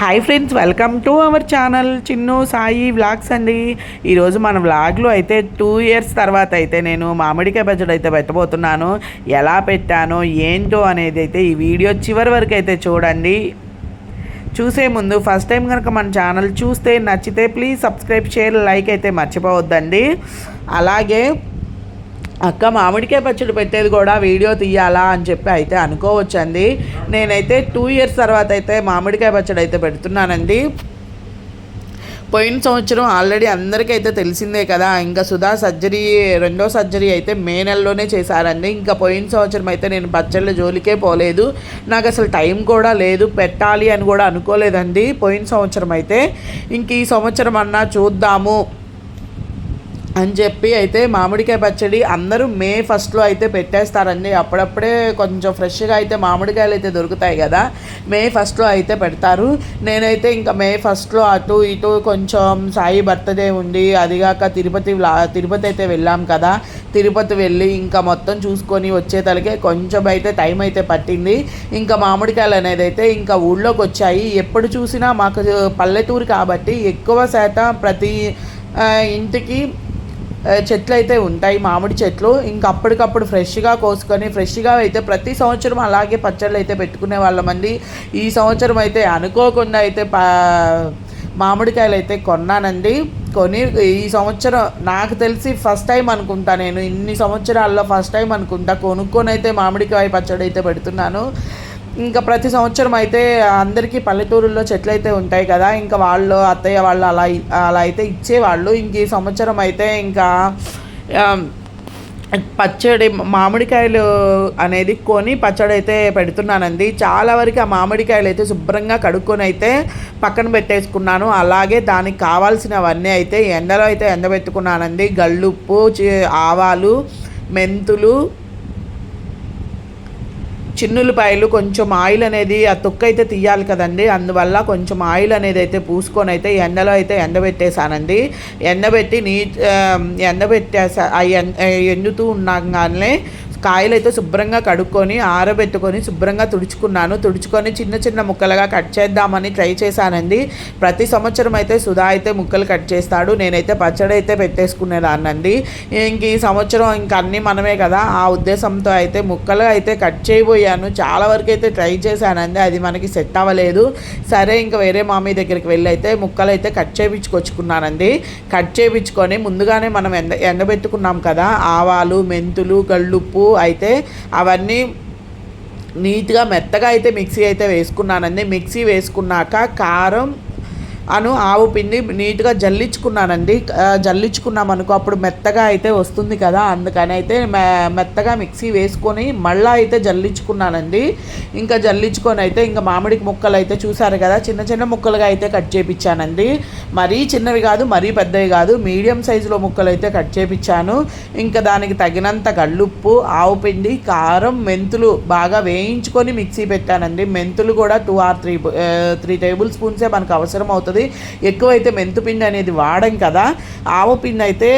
Hi friends welcome to our channel Chinnu Sai vlogs అండి. ఈరోజు మన వ్లాగ్లో అయితే టూ ఇయర్స్ తర్వాత అయితే నేను మామిడికాయ పచ్చడి అయితే పెట్టబోతున్నాను. ఎలా పెట్టానో ఏంటో అనేది అయితే ఈ వీడియో చివరి వరకు అయితే చూడండి. చూసే ముందు ఫస్ట్ టైం కనుక మన ఛానల్ చూస్తే నచ్చితే ప్లీజ్ సబ్స్క్రైబ్ షేర్ లైక్ అయితే మర్చిపోవద్దండి. అలాగే అక్క మామిడికాయ పచ్చడి పెట్టేది కూడా వీడియో తీయాలా అని చెప్పి అయితే అనుకోవచ్చండి. నేనైతే టూ ఇయర్స్ తర్వాత అయితే మామిడికాయ పచ్చడి అయితే పెడుతున్నానండి. పోయిన సంవత్సరం ఆల్రెడీ అందరికీ అయితే తెలిసిందే కదా ఇంకా సుధా సర్జరీ రెండో సర్జరీ అయితే మే నెలలోనే చేశారండి. ఇంకా పోయిన సంవత్సరం అయితే నేను పచ్చళ్ళ జోలికే పోలేదు. నాకు అసలు టైం కూడా లేదు పెట్టాలి అని కూడా అనుకోలేదండి. పోయిన సంవత్సరం అయితే ఇంక ఈ సంవత్సరం అన్నా చూద్దాము. అని చెప్పి అయితే మామిడికాయ పచ్చడి అందరూ మే ఫస్ట్లో అయితే పెట్టేస్తారండి. అప్పుడప్పుడే కొంచెం ఫ్రెష్గా అయితే మామిడికాయలు అయితే దొరుకుతాయి కదా మే ఫస్ట్లో అయితే పెడతారు. నేనైతే ఇంకా మే ఫస్ట్లో అటు ఇటు కొంచెం సాయి బర్త్డే ఉండి అదిగాక తిరుపతి తిరుపతి అయితే వెళ్ళాం కదా. తిరుపతి వెళ్ళి ఇంకా మొత్తం చూసుకొని వచ్చేతలకే కొంచెం అయితే టైం అయితే పట్టింది. ఇంకా మామిడికాయలు అనేది అయితే ఇంకా ఊళ్ళోకి వచ్చాయి. ఎప్పుడు చూసినా మాకు పల్లెటూరు కాబట్టి ఎక్కువ శాతం ప్రతి ఇంటికి చెట్లు అయితే ఉంటాయి మామిడి చెట్లు. ఇంకా అప్పటికప్పుడు ఫ్రెష్గా కోసుకొని ఫ్రెష్గా అయితే ప్రతి సంవత్సరం అలాగే పచ్చళ్ళు అయితే పెట్టుకునే వాళ్ళమండి ఈ సంవత్సరం అయితే అనుకోకుండా అయితే పా మామిడికాయలు అయితే కొన్నానండి. కొని ఈ సంవత్సరం నాకు తెలిసి ఫస్ట్ టైం అనుకుంటా నేను. ఇన్ని సంవత్సరాల్లో ఫస్ట్ టైం అనుకుంటా. కొనుక్కొని అయితే మామిడికాయ పచ్చడి అయితే పెడుతున్నాను. ఇంకా ప్రతి సంవత్సరం అయితే అందరికీ పల్లెటూరుల్లో చెట్లు అయితే ఉంటాయి కదా. ఇంకా వాళ్ళు అత్తయ్య వాళ్ళు అలా అలా అయితే ఇచ్చేవాళ్ళు. ఇంక ఈ సంవత్సరం అయితే ఇంకా పచ్చడి మామిడికాయలు అనేది కొని పచ్చడి అయితే పెడుతున్నానండి. చాలా వరకు ఆ మామిడికాయలు అయితే శుభ్రంగా కడుక్కొని అయితే పక్కన పెట్టేసుకున్నాను. అలాగే దానికి కావాల్సినవన్నీ అయితే ఎండలో అయితే ఎండబెట్టుకున్నానండి. గళ్ళుప్పు ఆవాలు మెంతులు చిన్నులపాయలు కొంచెం ఆయిల్ అనేది ఆ తొక్క అయితే తీయాలి కదండి. అందువల్ల కొంచెం ఆయిల్ అనేది అయితే పూసుకొని అయితే ఎండలో అయితే ఎండబెట్టేశానండి. ఎండబెట్టి నీ ఎండబెట్టేసా ఎండుతూ ఉన్నాగానే కాయలు అయితే శుభ్రంగా కడుక్కొని ఆరబెట్టుకొని శుభ్రంగా తుడుచుకున్నాను. తుడుచుకొని చిన్న చిన్న ముక్కలుగా కట్ చేద్దామని ట్రై చేశానండి. ప్రతి సంవత్సరం అయితే సుధా అయితే ముక్కలు కట్ చేస్తాడు. నేనైతే పచ్చడి అయితే పెట్టేసుకునేదాన్నండి. ఇంక ఈ సంవత్సరం ఇంక అన్నీ మనమే కదా. ఆ ఉద్దేశంతో అయితే ముక్కలు అయితే కట్ చేయబోయాను చాలా వరకు అయితే ట్రై చేశానండి. అది మనకి సెట్ అవ్వలేదు. సరే ఇంకా వేరే మామీ దగ్గరికి వెళ్ళి అయితే ముక్కలు అయితే కట్ చేయించుకొచ్చుకున్నానండి కట్ చేయించుకొని ముందుగానే మనం ఎండ ఎండబెట్టుకున్నాం కదా ఆవాలు మెంతులు గళ్ళుప్పు అయితే అవన్నీ నీట్గా మెత్తగా అయితే మిక్సీ అయితే వేసుకున్నానండి. మిక్సీ వేసుకున్నాక కారం అను ఆవు పిండి నీట్గా జల్లించుకున్నానండి జల్లించుకున్నాం అనుకో అప్పుడు మెత్తగా అయితే వస్తుంది కదా అందుకని అయితే మె- మెత్తగా మిక్సీ వేసుకొని మళ్ళీ అయితే జల్లించుకున్నానండి ఇంకా జల్లించుకొని అయితే ఇంకా మామిడికి ముక్కలు అయితే చూసారు కదా చిన్న చిన్న ముక్కలుగా అయితే కట్ చేపించానండి మరీ చిన్నవి కాదు మరీ పెద్దవి కాదు మీడియం సైజులో ముక్కలు అయితే కట్ చేపించాను ఇంకా దానికి తగినంత గళ్ళుప్పు ఆవు పిండి కారం మెంతులు బాగా వేయించుకొని మిక్సీ పెట్టానండి. మెంతులు కూడా two or three three table స్పూన్సే మనకు అవసరం అవుతుంది ఎక్కువైతే మెంతు పిండి అనేది వాడం కదా. ఆవు పిండి అయితే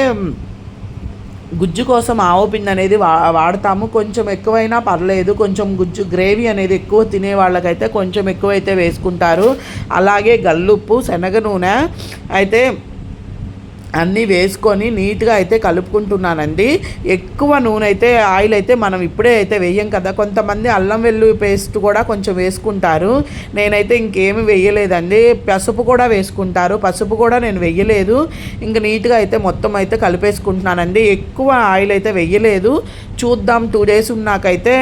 గుజ్జు కోసం ఆవు పిండి అనేది వా వాడతాము. కొంచెం ఎక్కువైనా పర్లేదు. కొంచెం గుజ్జు గ్రేవీ అనేది ఎక్కువ తినే వాళ్ళకైతే కొంచెం ఎక్కువైతే వేసుకుంటారు. అలాగే గల్లుప్పు శనగ నూనె. అయితే అన్నీ వేసుకొని నీట్గా అయితే కలుపుకుంటున్నానండి. ఎక్కువ నూనె అయితే ఆయిల్ అయితే మనం ఇప్పుడే అయితే వేయం కదా. కొంతమంది అల్లం వెల్లుల్లి పేస్ట్ కూడా కొంచెం వేసుకుంటారు. నేనైతే ఇంకేమి వేయలేదండి. పసుపు కూడా వేసుకుంటారు. పసుపు కూడా నేను వేయలేదు. ఇంకా నీట్గా అయితే మొత్తం అయితే కలిపేసుకుంటున్నానండి. ఎక్కువ ఆయిల్ అయితే వేయలేదు. చూద్దాం టూ డేస్ ఉన్నాకైతే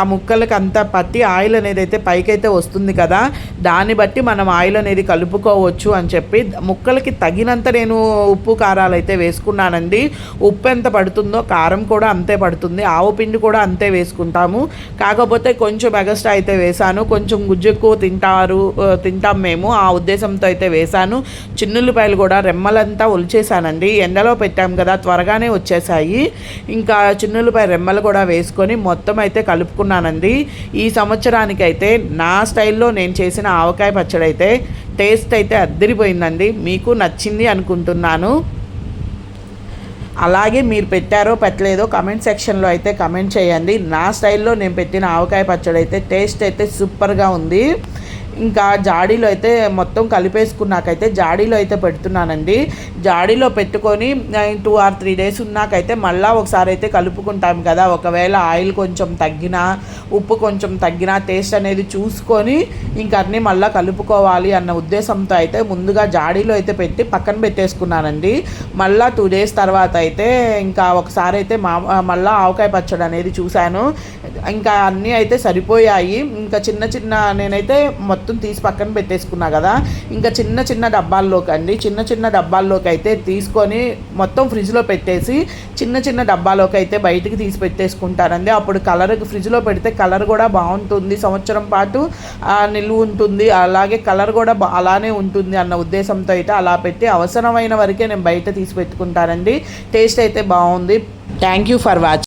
ఆ ముక్కలకి అంతా పట్టి ఆయిల్ అనేది అయితే పైకైతే వస్తుంది కదా. దాన్ని బట్టి మనం ఆయిల్ అనేది కలుపుకోవచ్చు అని చెప్పి ముక్కలకి తగినంత నేను ఉప్పు కారాలు అయితే వేసుకున్నానండి. ఉప్పు ఎంత పడుతుందో కారం కూడా అంతే పడుతుంది. ఆవు పిండి కూడా అంతే వేసుకుంటాము. కాకపోతే కొంచెం ఎగస్ట్రా అయితే వేసాను కొంచెం గుజ్జు ఎక్కువ తింటారు తింటాం మేము. ఆ ఉద్దేశంతో అయితే వేసాను చిన్నుల్లిపాయలు కూడా రెమ్మలంతా ఒలిచేసానండి ఎండలో పెట్టాం కదా త్వరగానే వచ్చేసాయి ఇంకా చిన్నులపాయ రెమ్మలు కూడా వేసుకొని మొత్తం అయితే కలుపుకున్నానండి. ఈ సంవత్సరానికి అయితే నా స్టైల్లో నేను చేసిన ఆవకాయ పచ్చడి అయితే టేస్ట్ అయితే అద్దరిపోయిందండి. మీకు నచ్చింది అనుకుంటున్నాను. అలాగే మీరు పెట్టారో పెట్టలేదో కమెంట్ సెక్షన్లో అయితే కమెంట్ చేయండి. నా స్టైల్లో నేను పెట్టిన ఆవకాయ పచ్చడి అయితే టేస్ట్ అయితే సూపర్గా ఉంది. ఇంకా జాడీలో అయితే మొత్తం కలిపేసుకున్నాకైతే జాడీలో అయితే పెడుతున్నానండి. జాడీలో పెట్టుకొని టూ ఆర్ త్రీ డేస్ ఉన్నాకైతే మళ్ళీ ఒకసారి అయితే కలుపుకుంటాం కదా. ఒకవేళ ఆయిల్ కొంచెం తగ్గినా ఉప్పు కొంచెం తగ్గినా టేస్ట్ అనేది చూసుకొని ఇంకన్నీ మళ్ళీ కలుపుకోవాలి అన్న ఉద్దేశంతో అయితే ముందుగా జాడీలో అయితే పెట్టి పక్కన పెట్టేసుకున్నానండి. మళ్ళీ టూ డేస్ తర్వాత అయితే ఇంకా ఒకసారి అయితే మా మళ్ళీ ఆవకాయ పచ్చడి అనేది చూశాను. ఇంకా అన్నీ అయితే సరిపోయాయి. ఇంకా చిన్న చిన్న నేనైతే మొత్తం మొత్తం తీసి పక్కన పెట్టేసుకున్నా కదా ఇంకా చిన్న చిన్న డబ్బాల్లోకి అండి చిన్న చిన్న డబ్బాల్లోకి అయితే తీసుకొని మొత్తం ఫ్రిడ్జ్లో పెట్టేసి చిన్న చిన్న డబ్బాలోకి అయితే బయటికి తీసి పెట్టేసుకుంటారండి. అప్పుడు కలర్ ఫ్రిడ్జ్లో పెడితే కలర్ కూడా బాగుంటుంది. సంవత్సరం పాటు నిల్వ నిలువ ఉంటుంది. అలాగే కలర్ కూడా బా- అలానే ఉంటుంది అన్న ఉద్దేశంతో అయితే అలా పెట్టి అవసరమైన వరకే నేను బయట తీసి పెట్టుకుంటానండి. టేస్ట్ అయితే బాగుంది. Thank you for watching